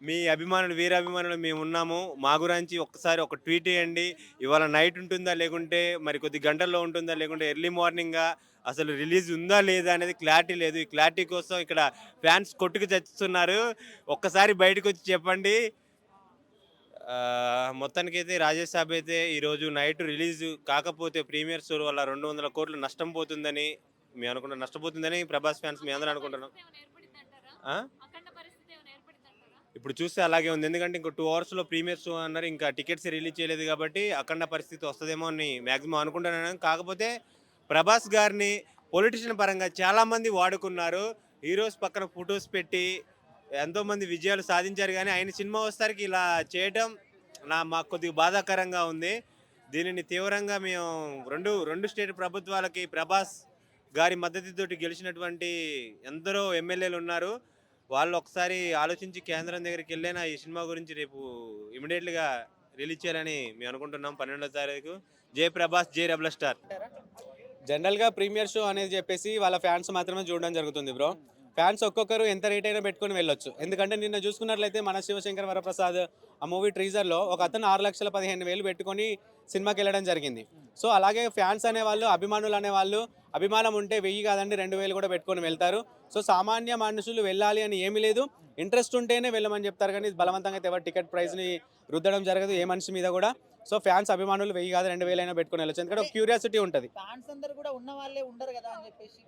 మీ అభిమానులు వీరాభిమానులు మేము ఉన్నాము. మా గురించి ఒక్కసారి ఒక ట్వీట్ చేయండి ఇవాళ నైట్ ఉంటుందా లేకుంటే మరి కొద్ది గంటల్లో ఉంటుందా లేకుంటే ఎర్లీ మార్నింగ్గా అసలు రిలీజ్ ఉందా లేదా అనేది క్లారిటీ లేదు. ఈ క్లారిటీ కోసం ఇక్కడ ఫ్యాన్స్ కొట్టుకు చచ్చుతున్నారు. ఒక్కసారి బయటకు వచ్చి చెప్పండి. మొత్తానికైతే రాజేష్ సాబ్ అయితే ఈరోజు నైట్ రిలీజ్ కాకపోతే ప్రీమియర్ షో వల్ల రెండు వందల కోట్లు నష్టం పోతుందని మేము అనుకుంటున్నాం నష్టపోతుందని ప్రభాస్ ఫ్యాన్స్ మేము అందరం అనుకుంటున్నాం ఆ? అఖండ పరిస్థితి ఏమైనా ఏర్పడిందంటారా ఇప్పుడు చూస్తే అలాగే ఉంది. ఎందుకంటే ఇంకో టూ అవర్స్లో ప్రీమియర్ షో అన్నారు. ఇంకా టికెట్స్ రిలీజ్ చేయలేదు కాబట్టి అఖండ పరిస్థితి వస్తుందేమో అని మ్యాక్సిమం అనుకుంటున్నాను. కాకపోతే ప్రభాస్ గారిని పొలిటిషియన్ పరంగా చాలామంది వాడుకున్నారు. హీరోస్ పక్కన ఫొటోస్ పెట్టి ఎంతోమంది విజయాలు సాధించారు. కానీ ఆయన సినిమా వస్తారికి ఇలా చేయటం నా మాకు కొద్దిగా బాధాకరంగా ఉంది. దీనిని తీవ్రంగా మేము రెండు రెండు స్టేట్ ప్రభుత్వాలకి ప్రభాస్ గారి మద్దతుతోటి గెలిచినటువంటి ఎందరో ఎమ్మెల్యేలు ఉన్నారు. వాళ్ళు ఒకసారి ఆలోచించి కేంద్రం దగ్గరికి వెళ్ళైనా ఈ సినిమా గురించి రేపు ఇమీడియట్గా రిలీజ్ చేయాలని మేము అనుకుంటున్నాం పన్నెండో తారీఖు. Jai Prabhas Jai rebel star. జనరల్గా ప్రీమియర్ షో అనేది చెప్పేసి వాళ్ళ ఫ్యాన్స్ మాత్రమే చూడడం జరుగుతుంది బ్రో. ఫ్యాన్స్ ఒక్కొక్కరు ఎంత రేట్ అయినా పెట్టుకొని వెళ్ళొచ్చు. ఎందుకంటే నిన్న చూసుకున్నట్లయితే మన శివశంకర్ వరప్రసాద్ ఆ మూవీ ట్రీజర్లో ఒక అతను ఆరు లక్షల పదిహేను వేలు పెట్టుకొని సినిమాకి వెళ్ళడం జరిగింది. సో అలాగే ఫ్యాన్స్ అనేవాళ్ళు అభిమానులు అనేవాళ్ళు అభిమానం ఉంటే వెయ్యి కాదండి రెండు వేలు కూడా పెట్టుకొని వెళ్తారు. సో సామాన్య మనుషులు వెళ్ళాలి అని ఏమీ లేదు. ఇంట్రెస్ట్ ఉంటేనే వెళ్ళమని చెప్తారు కానీ బలవంతంగా అయితే ఎవరు టికెట్ ప్రైస్ని రుద్దడం జరగదు ఏ మనిషి మీద కూడా. సో ఫ్యాన్స్ అభిమానులు వెయ్యి కాదు రెండు వేలైనా పెట్టుకొని వెళ్ళొచ్చు. ఎందుకంటే ఒక క్యూరియాసిటీ ఉంటుంది. ఫ్యాన్స్ అందరు కూడా ఉన్న వాళ్ళే ఉండరు కదా అని చెప్పేసి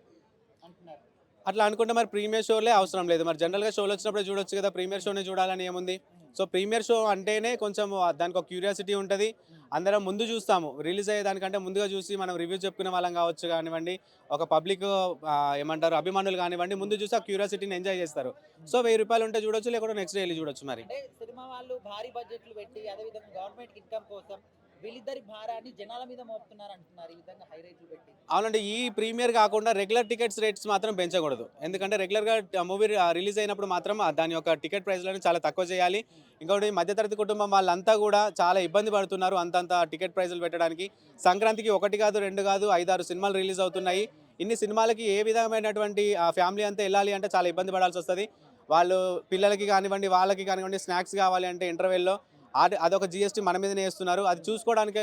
అంటున్నారు. అట్లా అనుకుంటే మరి ప్రీమియర్ షోలే అవసరం లేదు. మరి జనరల్గా షోలు వచ్చినప్పుడు చూడొచ్చు కదా ప్రీమియర్ షోనే చూడాలని ఏముంది? సో ప్రీమియర్ షో అంటేనే కొంచెం దానికి ఒక క్యూరియాసిటీ ఉంటుంది. అందరం ముందు చూస్తాము. రిలీజ్ అయ్యే దానికంటే ముందుగా చూసి మనం రివ్యూ చెప్పుకునే వాళ్ళం కావచ్చు కానివ్వండి ఒక పబ్లిక్ ఏమంటారు అభిమానులు కానివ్వండి ముందు చూసి ఆ క్యూరియాసిటీని ఎంజాయ్ చేస్తారు. సో వెయ్యి రూపాయలు ఉంటే చూడొచ్చు లేకుంటే నెక్స్ట్ డే వెళ్ళి చూడొచ్చు మరి. సినిమా వాళ్ళు భారీ బడ్జెట్లు పెట్టి అదేవిధంగా గవర్నమెంట్ ఇన్కమ్ కోసం వీళ్ళిద్దరి భారాన్ని జనాల మీద మోపుతున్నారు అంటున్నారు ఈ విధంగా హై రేట్లు పెట్టి. అవునండి ఈ ప్రీమియర్ కాకుండా రెగ్యులర్ టికెట్స్ రేట్స్ మాత్రం పెంచకూడదు. ఎందుకంటే రెగ్యులర్గా మూవీ రిలీజ్ అయినప్పుడు మాత్రం దాని యొక్క టికెట్ ప్రైస్లను చాలా తక్కువ చేయాలి. ఇంకోటి మధ్యతరగతి కుటుంబం వాళ్ళంతా కూడా చాలా ఇబ్బంది పడుతున్నారు అంతంత టికెట్ ప్రైజులు పెట్టడానికి. సంక్రాంతికి ఒకటి కాదు రెండు కాదు ఐదారు సినిమాలు రిలీజ్ అవుతున్నాయి. ఇన్ని సినిమాలకి ఏ విధమైనటువంటి ఫ్యామిలీ అంతా వెళ్ళాలి అంటే చాలా ఇబ్బంది పడాల్సి వస్తుంది. వాళ్ళు పిల్లలకి కానివ్వండి వాళ్ళకి కానివ్వండి స్నాక్స్ కావాలి అంటే ఇంటర్వెల్లో అదొక జిఎస్టీ మన మీదనే వేస్తున్నారు. అది చూసుకోవడానికి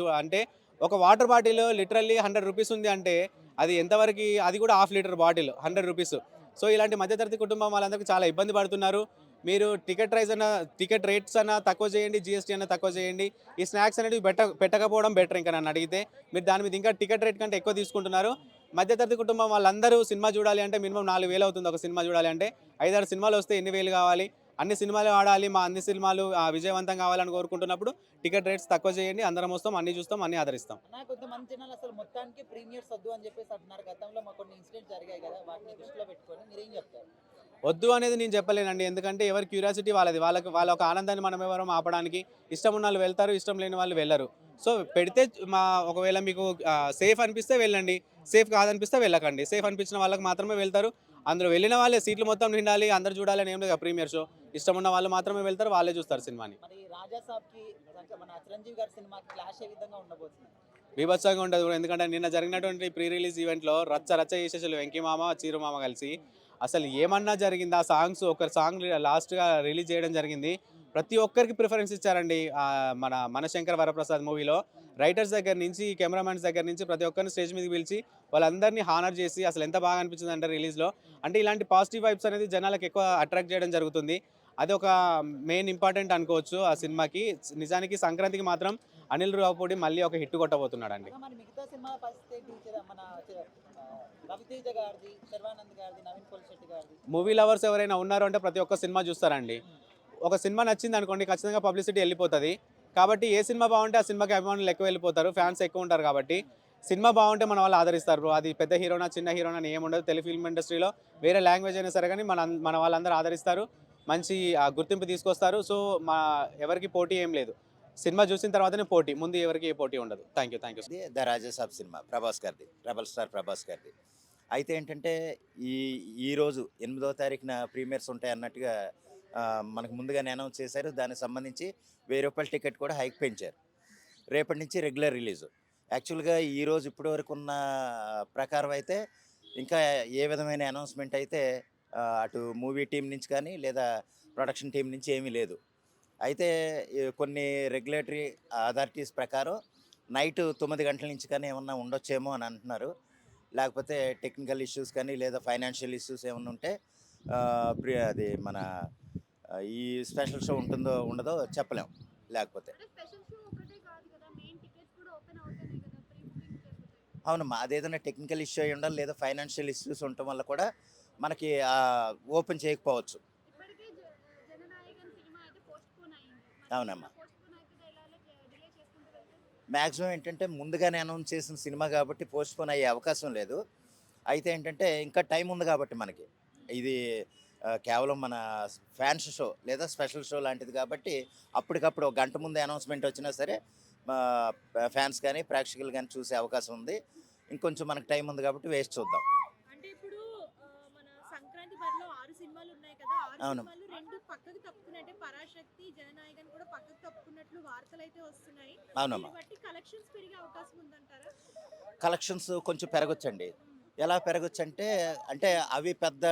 చూ- అంటే ఒక water bottle literally hundred rupees ఉంది అంటే అది ఎంతవరకు అది కూడా half litre bottle hundred rupees. So ఇలాంటి మధ్యతరగతి కుటుంబం వాళ్ళందరికీ చాలా ఇబ్బంది పడుతున్నారు. మీరు టికెట్ ప్రైస్ అన్న టికెట్ రేట్స్ అన్న తక్కువ చేయండి జిఎస్టీ అన్న తక్కువ చేయండి. ఈ స్నాక్స్ అనేవి పెట్ట పెట్టకపోవడం బెటర్ ఇంకా నన్ను అడిగితే. మీరు దాని మీద ఇంకా టికెట్ రేట్ కంటే ఎక్కువ తీసుకుంటున్నారు. మధ్యతరగతి కుటుంబం వాళ్ళందరూ సినిమా చూడాలి అంటే మినిమం నాలుగు వేలు అవుతుంది ఒక సినిమా చూడాలి అంటే. ఐదారు సినిమాలు వస్తే ఎన్ని వేలు కావాలి? అన్ని సినిమాలు ఆడాలి మా అన్ని సినిమాలు విజయవంతం కావాలని కోరుకుంటున్నప్పుడు టికెట్ రేట్స్ తక్కువ చేయండి అందరం వస్తాం అన్ని చూస్తాం అన్ని ఆదరిస్తాం. అన్న కొంతమంది జనాలు అసలు మొత్తానికి ప్రీమియర్స్ వద్దు అని చెప్పేసి అంటున్నారు. గతంలో మాకు కొన్ని ఇన్సిడెంట్స్ జరిగాయి కదా వాటిని దృష్టిలో పెట్టుకొని మీరేం చెప్తారు? వద్దు అనేది నేను చెప్పలేనండి. ఎందుకంటే ఎవరి క్యూరియాసిటీ వాళ్ళది. వాళ్ళకి వాళ్ళ ఒక ఆనందాన్ని మనం ఎవరం ఆపడానికి ఇష్టం ఉన్న వాళ్ళు వెళ్తారు ఇష్టం లేని వాళ్ళు వెళ్ళరు. సో పెడితే మా ఒకవేళ మీకు సేఫ్ అనిపిస్తే వెళ్ళండి. సేఫ్ కాదనిపిస్తే వెళ్ళకండి. సేఫ్ అనిపించిన వాళ్ళకి మాత్రమే వెళ్తారు. అందులో వెళ్ళిన వాళ్ళే సీట్లు మొత్తం నిండాలి అందరు చూడాలని ఏం లేదు ప్రీమియర్ షో. ఇష్టం ఉన్న వాళ్ళు మాత్రమే వెళ్తారు వాళ్ళే చూస్తారు సినిమాని. బీభత్సంగా ఉండదు ఎందుకంటే నిన్న జరిగినటువంటి ప్రీ రిలీజ్ ఈవెంట్లో రచ్చ రచ్చ చేసేసారు వెంకీ మామ చీరు మామ కలిసి. అసలు ఏమన్నా జరిగింది? ఆ సాంగ్స్ ఒక సాంగ్ లాస్ట్గా రిలీజ్ చేయడం జరిగింది. ప్రతి ఒక్కరికి ప్రిఫరెన్స్ ఇచ్చారండి మన మనశంకర్ వరప్రసాద్ మూవీలో. రైటర్స్ దగ్గర నుంచి కెమెరామెన్స్ దగ్గర నుంచి ప్రతి ఒక్కరిని స్టేజ్ మీదకి పిలిచి వాళ్ళందరినీ హానర్ చేసి అసలు ఎంత బాగా అనిపించింది అంటే రిలీజ్లో. అంటే ఇలాంటి పాజిటివ్ వైబ్స్ అనేది జనాలకు ఎక్కువ అట్రాక్ట్ చేయడం జరుగుతుంది. అది ఒక మెయిన్ ఇంపార్టెంట్ అనుకోవచ్చు ఆ సినిమాకి. నిజానికి సంక్రాంతికి మాత్రం అనిల్ రావుపూడి మళ్ళీ ఒక హిట్ పోలిశెట్టి గారిది. మూవీ లవర్స్ ఎవరైనా ఉన్నారు అంటే ప్రతి ఒక్క సినిమా చూస్తారండి. ఒక సినిమా నచ్చింది అనుకోండి ఖచ్చితంగా పబ్లిసిటీ వెళ్ళిపోతుంది. కాబట్టి ఏ సినిమా బాగుంటే ఆ సినిమాకి అభిమానులు ఎక్కువ వెళ్ళిపోతారు ఫ్యాన్స్ ఎక్కువ ఉంటారు కాబట్టి సినిమా బాగుంటే మన వాళ్ళు ఆదరిస్తారు బ్రో అది పెద్ద హీరోనా చిన్న హీరోనా అని ఏముండదు. తెలుగు ఫిల్మ్ ఇండస్ట్రీలో వేరే లాంగ్వేజ్ అయినా సరే కానీ మన మన వాళ్ళందరూ ఆదరిస్తారు. మంచి ఆ, గుర్తింపు తీసుకొస్తారు. సో మా ఎవరికి పోటీ ఏం లేదు. సినిమా చూసిన తర్వాతనే పోటీ. ముందు ఎవరికి ఏ పోటీ ఉండదు. Thank you thank you the Raja Saab cinema Prabhas గారిది. రెబల్ స్టార్ ప్రభాస్ గారిది. అయితే ఏంటంటే ఈ ఈరోజు ఎనిమిదో తారీఖున ప్రీమియర్స్ ఉంటాయి అన్నట్టుగా మనకు ముందుగానే అనౌన్స్ చేశారు. దానికి సంబంధించి వెయ్యి రూపాయల టికెట్ కూడా హైక్ పెంచారు. రేపటి నుంచి రెగ్యులర్ రిలీజ్. యాక్చువల్గా ఈరోజు ఇప్పటి వరకు ఉన్న ప్రకారం అయితే ఇంకా ఏ విధమైన అనౌన్స్మెంట్ అయితే అటు మూవీ టీం నుంచి కానీ లేదా ప్రొడక్షన్ టీం నుంచి ఏమీ లేదు. అయితే కొన్ని రెగ్యులేటరీ అథారిటీస్ ప్రకారం నైట్ తొమ్మిది గంటల నుంచి కానీ ఏమన్నా ఉండొచ్చేమో అని అంటున్నారు. లేకపోతే టెక్నికల్ ఇష్యూస్ కానీ లేదా ఫైనాన్షియల్ ఇష్యూస్ ఏమన్నా ఉంటే అది మన ఈ స్పెషల్ షో ఉంటుందో ఉండదో చెప్పలేం. లేకపోతే జరుగుతాయి అవునమ్మా అదేదైనా టెక్నికల్ ఇష్యూ అయి ఉండాలి లేదా ఫైనాన్షియల్ ఇష్యూస్ ఉండటం వల్ల కూడా మనకి ఓపెన్ చేయకపోవచ్చు. అవునమ్మా. మ్యాక్సిమం ఏంటంటే ముందుగానే అనౌన్స్ చేసిన సినిమా కాబట్టి పోస్ట్పోన్ అయ్యే అవకాశం లేదు. అయితే ఏంటంటే ఇంకా టైం ఉంది కాబట్టి మనకి. ఇది కేవలం మన ఫ్యాన్స్ షో లేదా స్పెషల్ షో లాంటిది కాబట్టి అప్పటికప్పుడు ఒక గంట ముందు అనౌన్స్మెంట్ వచ్చినా సరే ఫ్యాన్స్ కానీ ప్రేక్షకులు కానీ చూసే అవకాశం ఉంది. ఇంకొంచెం మనకి టైం ఉంది కాబట్టి వేస్ట్ చూద్దాం అంటే ఇప్పుడు ఆ, మన సంక్రాంతి బరిలో ఆరు సినిమాలు ఉన్నాయి కదా ఆరు అవును. సినిమాలు రెండు పక్కకు తప్పుకున్నాయి అంటే పరాశక్తి జననాయకన్ కూడా పక్కకు తప్పుకున్నట్లు వార్తలు అయితే వస్తున్నాయి. అవునమ్మా. కలెక్షన్స్ కొంచెం పెరగొచ్చండి. ఎలా పెరగొచ్చు అంటే అంటే అవి పెద్ద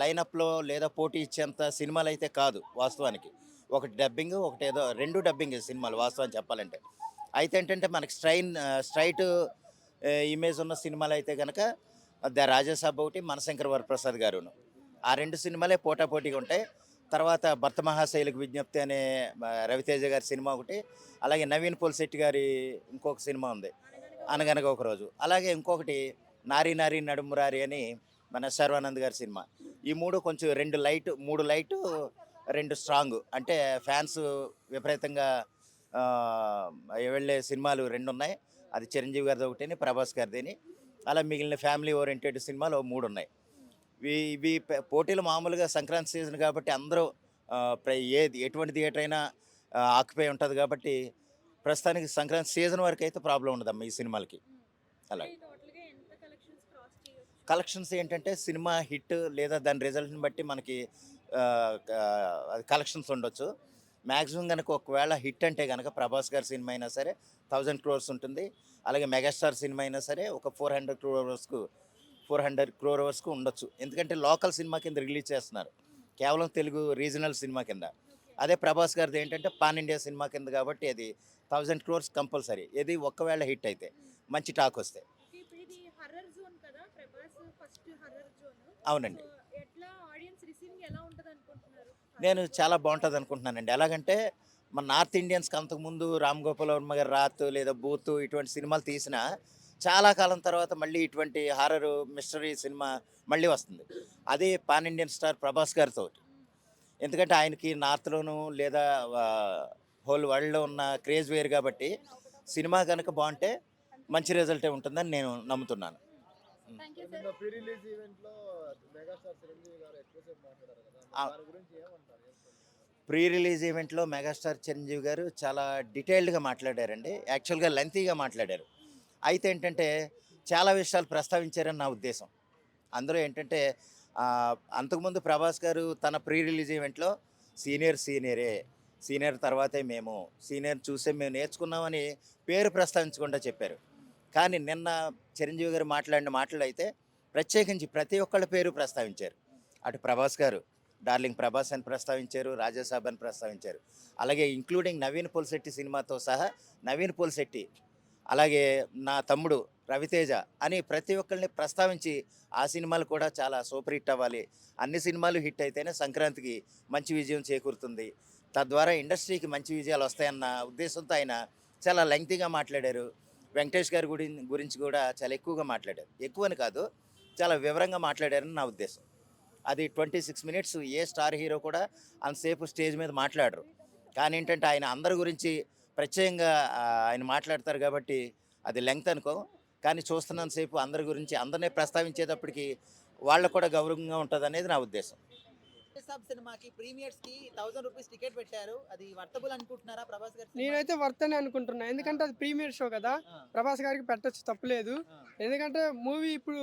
లైనప్లో లేదా పోటీ ఇచ్చేంత సినిమాలు అయితే కాదు వాస్తవానికి. ఒకటి డబ్బింగ్ ఒకటి ఏదో రెండు డబ్బింగ్ సినిమాలు వాస్తవాన్ని చెప్పాలంటే. అయితే ఏంటంటే మనకి స్ట్రైన్ స్ట్రైట్ ఇమేజ్ ఉన్న సినిమాలు అయితే కనుక ద రాజాసాబ్ ఒకటి మనశంకర్ వరప్రసాద్ గారును. ఆ రెండు సినిమాలే పోటాపోటీగా ఉంటాయి. తర్వాత భర్త మహాశైలికి విజ్ఞప్తి అనే రవితేజ గారి సినిమా ఒకటి అలాగే నవీన్ పోల్శెట్టి గారి ఇంకొక సినిమా ఉంది అనగనగా ఒక రోజు. అలాగే ఇంకొకటి నారీ నారీ నడుమురారి అని మన శర్వానంద్ గారి సినిమా. ఈ మూడు కొంచెం రెండు లైట్ మూడు లైట్ రెండు స్ట్రాంగ్. అంటే ఫ్యాన్స్ విపరీతంగా వెళ్ళే సినిమాలు రెండు ఉన్నాయి. అది చిరంజీవి గారిది ఒకటిని ప్రభాస్ గారిదిని. అలా మిగిలిన ఫ్యామిలీ ఓరియంటెడ్ సినిమాలు మూడు ఉన్నాయి. ఇవి పోటీలు మామూలుగా సంక్రాంతి సీజన్ కాబట్టి అందరూ ఏది ఎటువంటి థియేటర్ అయినా ఆక్యుపై ఉంటుంది కాబట్టి ప్రస్తుతానికి సంక్రాంతి సీజన్ వరకు అయితే ప్రాబ్లం ఉండదమ్మా ఈ సినిమాలకి. అలా. కలెక్షన్స్ ఏంటంటే సినిమా హిట్ లేదా దాని రిజల్ట్ని బట్టి మనకి కలెక్షన్స్ ఉండొచ్చు. మ్యాక్సిమం కనుక ఒకవేళ హిట్ అంటే కనుక ప్రభాస్ గారి సినిమా అయినా సరే థౌజండ్ క్రోర్స్ ఉంటుంది. అలాగే మెగాస్టార్ సినిమా అయినా సరే ఒక ఫోర్ హండ్రెడ్ క్రోర్స్కు ఫోర్ హండ్రెడ్ క్రోర్ వరకు ఉండొచ్చు. ఎందుకంటే లోకల్ సినిమా కింద రిలీజ్ చేస్తున్నారు. కేవలం తెలుగు రీజనల్ సినిమా కింద. అదే ప్రభాస్ గారిది ఏంటంటే పాన్ ఇండియా సినిమా కింద కాబట్టి అది థౌజండ్ క్రోర్స్ కంపల్సరీ. ఇది ఒక్కవేళ హిట్ అయితే మంచి టాక్ వస్తే. అవునండి. నేను చాలా బాగుంటుంది అనుకుంటున్నానండి ఎలాగంటే మన నార్త్ ఇండియన్స్కి అంతకుముందు రామ్ గోపాల్ వర్మ గారి రాత్ లేదా బూత్ ఇటువంటి సినిమాలు తీసిన చాలా కాలం తర్వాత మళ్ళీ ఇటువంటి హారర్ మిస్టరీ సినిమా మళ్ళీ వస్తుంది. అదే పాన్ ఇండియన్ స్టార్ ప్రభాస్ గారితో ఎందుకంటే ఆయనకి నార్త్లోను లేదా హోల్ వరల్డ్లో ఉన్న క్రేజ్ వేరు కాబట్టి సినిమా కనుక బాగుంటే మంచి రిజల్టే ఉంటుందని నేను నమ్ముతున్నాను? ప్రీ రిలీజ్ ఈవెంట్లో మెగాస్టార్ చిరంజీవి గారు చాలా డీటెయిల్డ్గా మాట్లాడారండి. యాక్చువల్గా లెంతీగా మాట్లాడారు. అయితే ఏంటంటే చాలా విషయాలు ప్రస్తావించారని నా ఉద్దేశం. అందులో ఏంటంటే అంతకుముందు ప్రభాస్ గారు తన ప్రీ రిలీజ్ ఈవెంట్లో సీనియర్ సీనియరే సీనియర్ తర్వాతే మేము సీనియర్ చూసే మేము నేర్చుకున్నామని పేరు ప్రస్తావించకుండా చెప్పారు. కానీ నిన్న చిరంజీవి గారు మాట్లాడిన మాటలు అయితే ప్రత్యేకించి ప్రతి ఒక్కళ్ళ పేరు ప్రస్తావించారు. అటు ప్రభాస్ గారు డార్లింగ్ ప్రభాస్ అని ప్రస్తావించారు రాజాసాబ్ అని ప్రస్తావించారు. అలాగే ఇంక్లూడింగ్ నవీన్ పోల్శెట్టి సినిమాతో సహా నవీన్ పోల్శెట్టి అలాగే నా తమ్ముడు రవితేజ అని ప్రతి ఒక్కరిని ప్రస్తావించి ఆ సినిమాలు కూడా చాలా సూపర్ హిట్ అవ్వాలి. అన్ని సినిమాలు హిట్ అయితేనే సంక్రాంతికి మంచి విజయం చేకూరుతుంది. తద్వారా ఇండస్ట్రీకి మంచి విజయాలు వస్తాయన్న ఉద్దేశంతో ఆయన చాలా లెంగ్తీగా మాట్లాడారు. వెంకటేష్ గారి గురి గురించి కూడా చాలా ఎక్కువగా మాట్లాడారు. ఎక్కువని కాదు చాలా వివరంగా మాట్లాడారని నా ఉద్దేశం. అది ట్వంటీ సిక్స్ మినిట్స్ ఏ స్టార్ హీరో కూడా అంతసేపు స్టేజ్ మీద మాట్లాడరు. కానీ ఏంటంటే ఆయన అందరి గురించి ప్రత్యేకంగా ఆయన మాట్లాడతారు కాబట్టి అది లెంగ్త్ అనుకో. కానీ చూస్తున్నంతసేపు అందరి గురించి అందరినీ ప్రస్తావించేటప్పటికి వాళ్ళకు కూడా గౌరవంగా ఉంటుంది అనేది నా ఉద్దేశం. సబ్ సినిమాకి ప్రీమియర్స్కి థౌసండ్ రూపీస్ టికెట్ పెట్టారు. అది వర్తబుల్ అనుకుంటున్నారా ప్రభాస్ గారు నేనైతే వర్తనే అనుకుంటున్నా. ఎందుకంటే అది ప్రీమియర్ షో కదా. ప్రభాస్ గారికి పెట్టచ్చు తప్పలేదు. ఎందుకంటే మూవీ ఇప్పుడు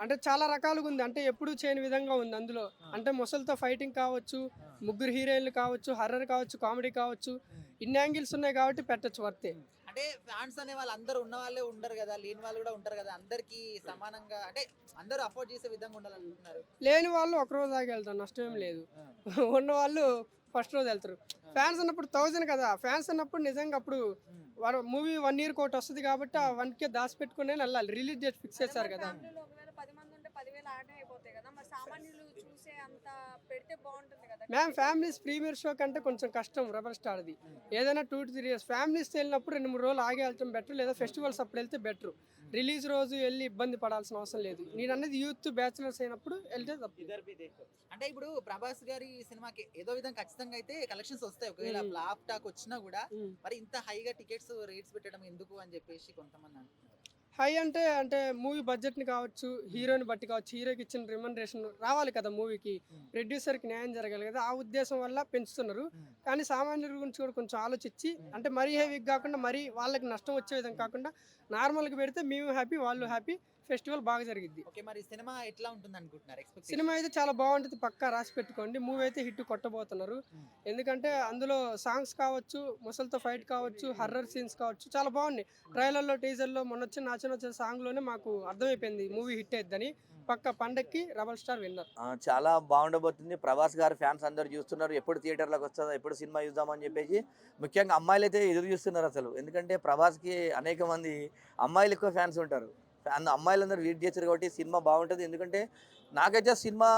అంటే చాలా రకాలుగా ఉంది. అంటే ఎప్పుడు చేయని విధంగా ఉంది అందులో. అంటే ముసలితో ఫైటింగ్ కావచ్చు ముగ్గురు హీరోయిన్లు కావచ్చు హర్రర్ కావచ్చు కామెడీ కావచ్చు. ఇన్ని యాంగిల్స్ ఉన్నాయి కాబట్టి పెట్టచ్చు వర్తే. అంటే ఫ్యాన్స్ అనే వాళ్ళు అందరూ ఉన్న వాళ్ళే ఉండరు కదా లేని వాళ్ళు కూడా ఉంటారు కదా అందరికి సమానంగా అంటే అందరూ అఫోర్డ్ చేసే విధంగా ఉండాలనుకుంటున్నారు లేని వాళ్ళు ఒక రోజు ఆగి వెళ్తారు నష్టం ఏం లేదు. ఉన్న వాళ్ళు ఫస్ట్ రోజు వెళ్తారు. ఫ్యాన్స్ అన్నప్పుడు థౌజండ్ కదా ఫ్యాన్స్ అన్నప్పుడు నిజంగా అప్పుడు మూవీ వన్ ఇయర్ కోటి వస్తుంది కాబట్టి ఆ వన్ కే దాచి పెట్టుకునే వెళ్ళాలి రిలీజ్ డేట్ ఫిక్స్ చేశారు కదా. చూసే అంత పెడితే బాగుంటుంది కదా. మ్యామ్ ఫ్యామిలీస్ ప్రీమియర్ షో కంటే కొంచెం కష్టం రెబల్ స్టార్ది ఏదైనా two to three years families వెళ్ళినప్పుడు రెండు మూడు రోజులు ఆగి వెళ్ళటం బెటర్ లేదా ఫెస్టివల్స్ అప్పుడు వెళ్తే బెటర్ రిలీజ్ రోజు వెళ్ళి ఇబ్బంది పడాల్సిన అవసరం లేదు. నేను అనేది యూత్ బ్యాచులర్స్ అయినప్పుడు వెళ్తే తప్పు. అంటే ఇప్పుడు ప్రభాస్ గారి సినిమాకి ఏదో విధంగా ఖచ్చితంగా అయితే కలెక్షన్స్ వస్తాయి. ఒకవేళ. ఫ్లాప్ టాక్ వచ్చినా కూడా మ్మ్. మరి ఇంత హైగా టికెట్స్ రేట్స్ పెట్టడం ఎందుకు అని చెప్పేసి కొంతమంది అంటున్నారు. హై అంటే అంటే మూవీ బడ్జెట్ని కావచ్చు హీరోని బట్టి కావచ్చు హీరోకి ఇచ్చిన రిమండరేషన్ రావాలి కదా మూవీకి. ప్రొడ్యూసర్కి న్యాయం జరగాలి కదా ఆ ఉద్దేశం వల్ల పెంచుతున్నారు. కానీ సామాన్యుల గురించి కూడా కొంచెం ఆలోచించి అంటే మరీ హెవీగా కాకుండా మరీ వాళ్ళకి నష్టం వచ్చే విధంగా కాకుండా నార్మల్గా పెడితే మేము హ్యాపీ వాళ్ళు హ్యాపీ ఫెస్టివల్ బాగా జరిగిద్ది. ఓకే మరి సినిమా ఎట్లా ఉంటుంది అనుకుంటున్నారు ఎక్స్పెక్ట్ సినిమా అయితే చాలా బాగుంటుంది. పక్కా రాసి పెట్టుకోండి. మూవీ అయితే హిట్ కొట్టబోతున్నారు. ఎందుకంటే అందులో సాంగ్స్ కావచ్చు ముసలితో ఫైట్ కావచ్చు హర్రర్ సీన్స్ కావచ్చు చాలా బాగున్నాయి. ట్రైలర్లో టీజర్లో మొన్న వచ్చిన నాచిన వచ్చిన సాంగ్లోనే మాకు అర్థమైపోయింది మూవీ హిట్ అయిద్దని. పక్క పండక్కి రెబల్ స్టార్ విన్నర్. ఆ, చాలా బాగుండబోతుంది. ప్రభాస్ గారు ఫ్యాన్స్ అందరు చూస్తున్నారు. ఎప్పుడు థియేటర్లకు వస్తుందా ఎప్పుడు సినిమా చూద్దామని చెప్పేసి. ముఖ్యంగా అమ్మాయిలు అయితే ఎదురు చూస్తున్నారు అసలు. ఎందుకంటే ప్రభాస్కి అనేక మంది అమ్మాయిలు ఎక్కువ ఫ్యాన్స్ ఉంటారు. అందు అమ్మాయిలందరూ వెయిట్ చేస్తారు కాబట్టి సినిమా బాగుంటుంది. ఎందుకంటే నాకైతే సినిమా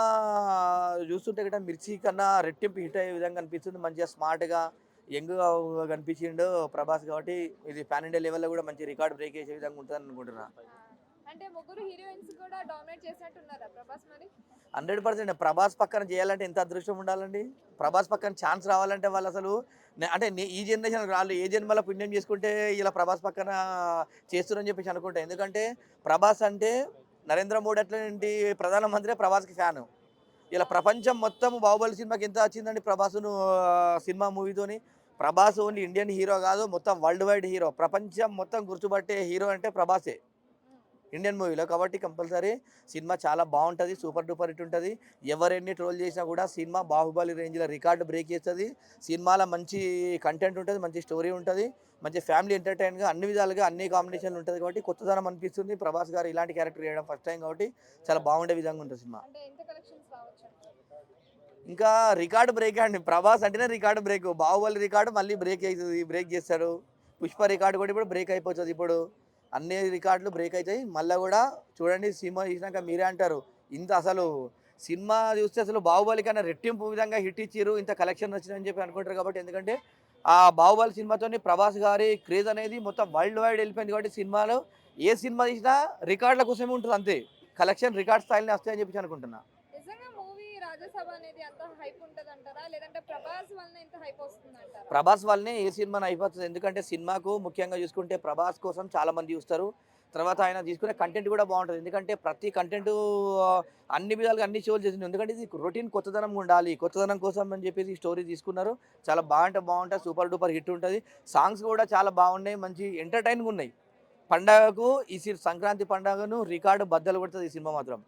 చూస్తుంటే గట్రా మిర్చి కన్నా రెట్టింపు హిట్ అయ్యే విధంగా అనిపిస్తుంది. మంచిగా స్మార్ట్గా యంగ్గా కనిపించిండు ప్రభాస్ కాబట్టి ఇది ఫ్యాన్ ఇండియా లెవెల్లో కూడా మంచి రికార్డ్ బ్రేక్ చేసే విధంగా ఉంటుంది అనుకుంటున్నాను అంటే ముగ్గురు హీరోయిన్స్ కూడా డామినేట్ చేసినట్టున్నారా ప్రభాస్ మరి? Hundred percent. ప్రభాస్ పక్కన చేయాలంటే ఎంత అదృష్టం ఉండాలండి? ప్రభాస్ పక్కన ఛాన్స్ రావాలంటే వాళ్ళు అసలు అంటే ఈ జనరేషన్ వాళ్ళు ఏ జన్మల పుణ్యం చేసుకుంటే ఇలా ప్రభాస్ పక్కన చేస్తున్నారని చెప్పేసి అనుకుంటా. ఎందుకంటే ప్రభాస్ అంటే నరేంద్ర మోడీ అట్లాంటి ప్రధానమంత్రి ప్రభాస్కి ఫ్యాను. ఇలా ప్రపంచం మొత్తం బాహుబలి సినిమాకి ఎంత వచ్చిందండి ప్రభాస్ను సినిమా మూవీతోని? ప్రభాస్ ఓన్లీ ఇండియన్ హీరో కాదు మొత్తం వరల్డ్ వైడ్ హీరో ప్రపంచం మొత్తం గుర్తుపట్టే హీరో అంటే ప్రభాసే. ఇండియన్ మూవీలో కాబట్టి కంపల్సరీ సినిమా చాలా బాగుంటుంది సూపర్ డూపర్ హిట్ ఉంటుంది. ఎవరెన్ని ట్రోల్ చేసినా కూడా సినిమా బాహుబలి రేంజ్లో రికార్డు బ్రేక్ చేస్తుంది. సినిమాలో మంచి కంటెంట్ ఉంటుంది మంచి స్టోరీ ఉంటుంది మంచి ఫ్యామిలీ ఎంటర్టైన్గా అన్ని విధాలుగా అన్ని కాంబినేషన్లు ఉంటుంది కాబట్టి కొత్తదనం అనిపిస్తుంది. ప్రభాస్ గారు ఇలాంటి క్యారెక్టర్ చేయడం ఫస్ట్ టైం కాబట్టి చాలా బాగుండే విధంగా ఉంటుంది సినిమా. ఇంకా రికార్డు బ్రేక్ అండి. ప్రభాస్ అంటేనే రికార్డు బ్రేక్ బాహుబలి రికార్డు మళ్ళీ బ్రేక్ అవుతుంది బ్రేక్ చేస్తాడు. పుష్ప రికార్డు కూడా ఇప్పుడు బ్రేక్ అయిపోతుంది ఇప్పుడు. అన్ని రికార్డులు బ్రేక్ అవుతాయి మళ్ళీ కూడా చూడండి సినిమా చూసినాక మీరే అంటారు ఇంత అసలు సినిమా చూస్తే అసలు బాహుబలి కన్నా రెట్టింపు విధంగా హిట్ ఇచ్చిర్రు ఇంత కలెక్షన్ వచ్చిందని చెప్పి అనుకుంటారు కాబట్టి ఎందుకంటే ఆ బాహుబలి సినిమాతోని ప్రభాస్ గారి క్రేజ్ అనేది మొత్తం వరల్డ్ వైడ్ వెళ్ళిపోయింది కాబట్టి సినిమాలో ఏ సినిమా తీసినా రికార్డుల కోసమే ఉంటుంది అంతే. కలెక్షన్ రికార్డ్ స్థాయిని వస్తాయని చెప్పి అనుకుంటున్నా. రాజసభ అనేది అంత హైప్ ఉంటది అంటారా లేదంటే ప్రభాస్ వల్లనే ఇంత హైప్ వస్తుంది అంటారా ప్రభాస్ వల్లనే ఏ సినిమాని అయిపోతుంది ఎందుకంటే సినిమాకు ముఖ్యంగా చూసుకుంటే ప్రభాస్ కోసం చాలా మంది చూస్తారు. తర్వాత ఆయన తీసుకునే కంటెంట్ కూడా బాగుంటుంది. ఎందుకంటే ప్రతి కంటెంట్ అన్ని విధాలుగా అన్ని షోలు చేసింది ఎందుకంటే ఇది రొటీన్ కొత్తదనం ఉండాలి. కొత్తదనం కోసం అని చెప్పేసి ఈ స్టోరీ తీసుకున్నారు. చాలా బాగుంటే బాగుంటుంది. సూపర్ డూపర్ హిట్ ఉంటుంది. సాంగ్స్ కూడా చాలా బాగున్నాయి. మంచి ఎంటర్టైన్గా ఉన్నాయి. పండగకు ఈ సంక్రాంతి పండగను రికార్డు బద్దలు కొడుతుంది ఈ సినిమా మాత్రం.